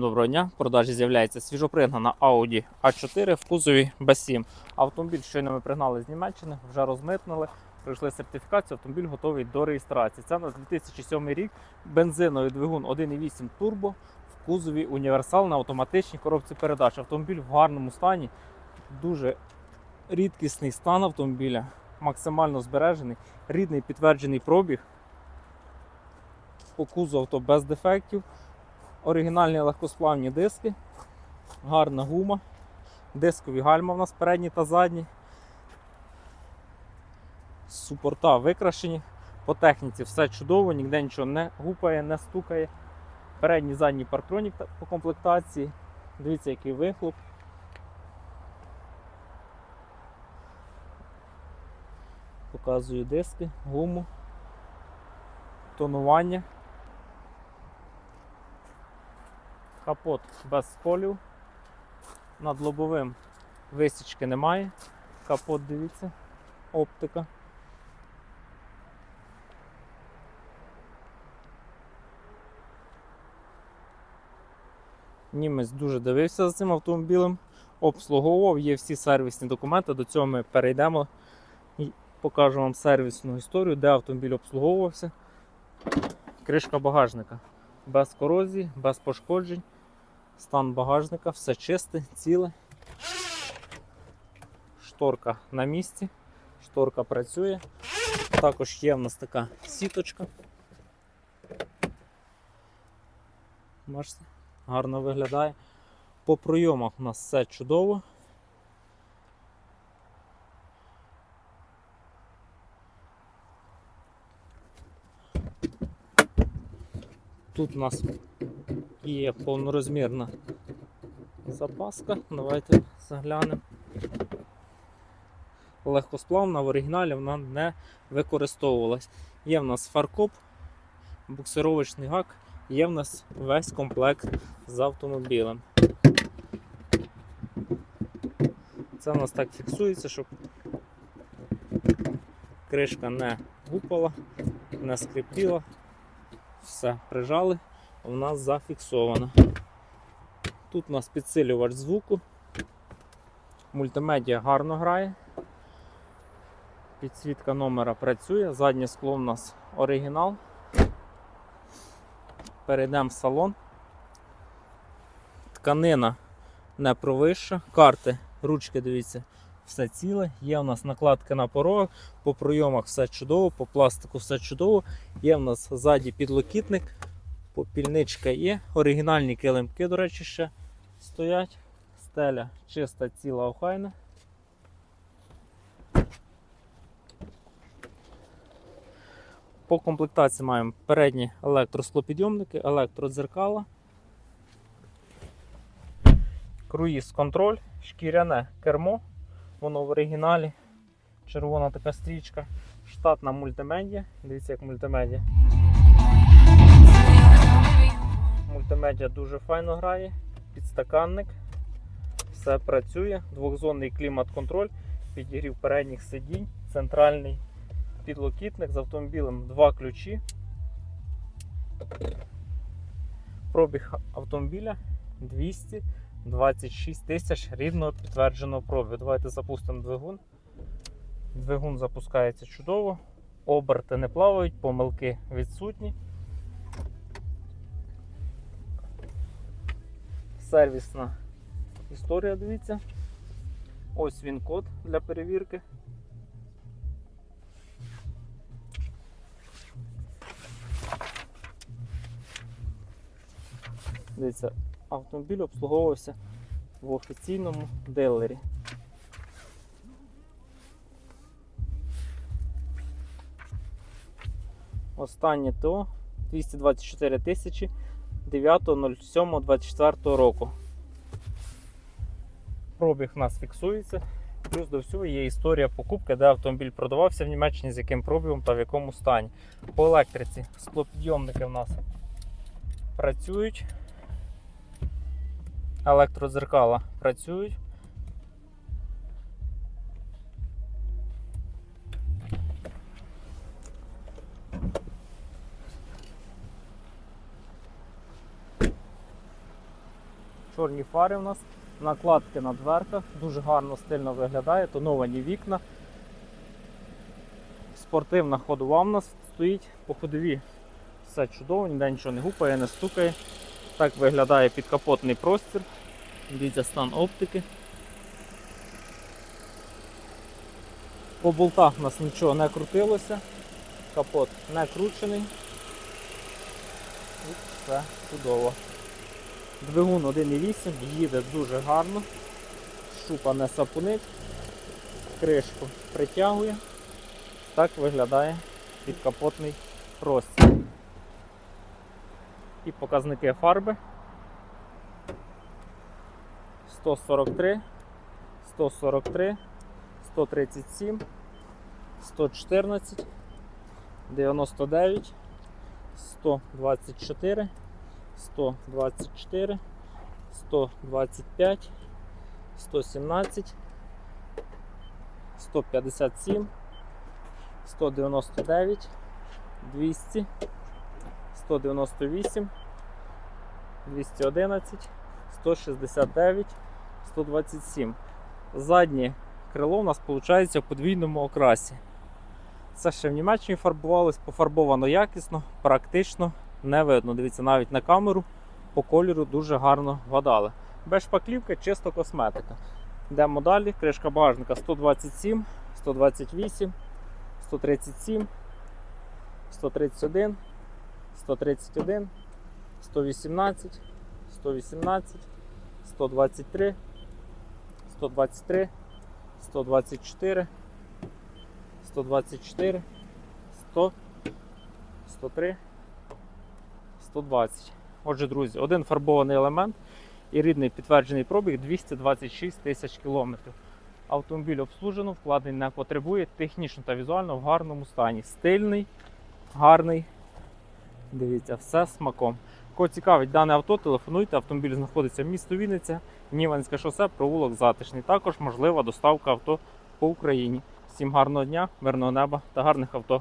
Доброго дня. В продажі з'являється свіжопригнана Audi A4 в кузові B7. Автомобіль щойно ми пригнали з Німеччини, вже розмитнили, пройшли сертифікацію, автомобіль готовий до реєстрації. Це у нас 2007 рік, бензиновий двигун 1.8 турбо в кузові універсал на автоматичній коробці передач. Автомобіль в гарному стані, дуже рідкісний стан автомобіля, максимально збережений, рідний підтверджений пробіг. По кузову авто без дефектів. Оригінальні легкосплавні диски, гарна гума, дискові гальма в нас передні та задні. Супорта викрашені. По техніці все чудово, ніде нічого не гупає, не стукає. Передній задній парктронік по комплектації. Дивіться, який вихлоп. Показую диски, гуму, тонування. Капот без сколів. Над лобовим висічки немає. Капот, дивіться, оптика. Німець дуже дивився за цим автомобілем, обслуговував, є всі сервісні документи. До цього ми перейдемо і покажу вам сервісну історію, де автомобіль обслуговувався. Кришка багажника без корозії, без пошкоджень. Стан багажника, все чисте, ціле. Шторка на місці, шторка працює. Також є в нас така сіточка. Бачите, гарно виглядає. По пройомах у нас все чудово. Тут у нас є повнорозмірна запаска. Давайте заглянемо. Легкосплавна в оригіналі вона не використовувалась. Є в нас фаркоп, буксировочний гак, є в нас весь комплект з автомобілем. Це у нас так фіксується, щоб кришка не гупала, не скрипіла. Все, прижали, у нас зафіксовано. Тут у нас підсилювач звуку. Мультимедіа гарно грає. Підсвітка номера працює, заднє скло у нас оригінал. Перейдемо в салон. Тканина не провища, карти, ручки, дивіться, все ціле. Є у нас накладки на порогах, по пройомах все чудово, по пластику все чудово. Є в нас ззаді підлокітник, попільничка є, оригінальні килимки, до речі, ще стоять. Стеля чиста, ціла, охайна. По комплектації маємо передні електросклопідйомники, електродзеркала, круїз контроль, шкіряне кермо, воно в оригіналі, червона така стрічка, штатна мультимедіа. Дивіться, як мультимедіа. Мультимедіа дуже файно грає, підстаканник, все працює, двохзонний клімат-контроль, підігрів передніх сидінь, центральний підлокітник з автомобілем. Два ключі. Пробіг автомобіля 226 тисяч рідного підтвердженого пробігу. Давайте запустимо двигун. Двигун запускається чудово, оберти не плавають, помилки відсутні. Сервісна історія, дивіться. Ось він код для перевірки. Дивіться, автомобіль обслуговувався в офіційному дилері. Останнє ТО 224 тисячі 9.07.24 року. Пробіг у нас фіксується. Плюс до всього є історія покупки, де автомобіль продавався в Німеччині, з яким пробігом та в якому стані. По електриці склопідйомники в нас працюють. Електродзеркала працюють. чорні фари у нас, накладки на дверках, дуже гарно стильно виглядає, тоновані вікна. Спортивна ходова у нас стоїть по ходові. Все чудово, ніде нічого не гупає, не стукає. Так виглядає підкапотний простір. Дивіться стан оптики. По болтах у нас нічого не крутилося. Капот не кручений. І все чудово. Двигун 1.8 їде дуже гарно. Шупа не сапунить. Кришку притягує. Так виглядає підкапотний простір. І показники фарби. 143, 143, 137, 114, 99, 124, 124, 125, 117, 157, 199, 200, 198, 211, 169, 127. Заднє крило у нас виходить в подвійному окрасі. Це ще в Німеччині фарбувалось, пофарбовано якісно, практично не видно. Дивіться, навіть на камеру по кольору дуже гарно вгадали. Без шпаклівки, чисто косметика. Йдемо далі. Кришка багажника 127, 128, 137, 131, 131, 118, 118, 123, 123, 124, 124, 100, 103, 120. Отже, друзі, один фарбований елемент і рідний підтверджений пробіг 226 тисяч кілометрів. Автомобіль обслужено, вкладень не потребує, технічно та візуально в гарному стані. Стильний, гарний. Дивіться, все смаком. Кого цікавить дане авто, телефонуйте. Автомобіль знаходиться в місті Вінниця, Ніванське шосе, провулок Затишний. Також можлива доставка авто по Україні. Всім гарного дня, мирного неба та гарних авто.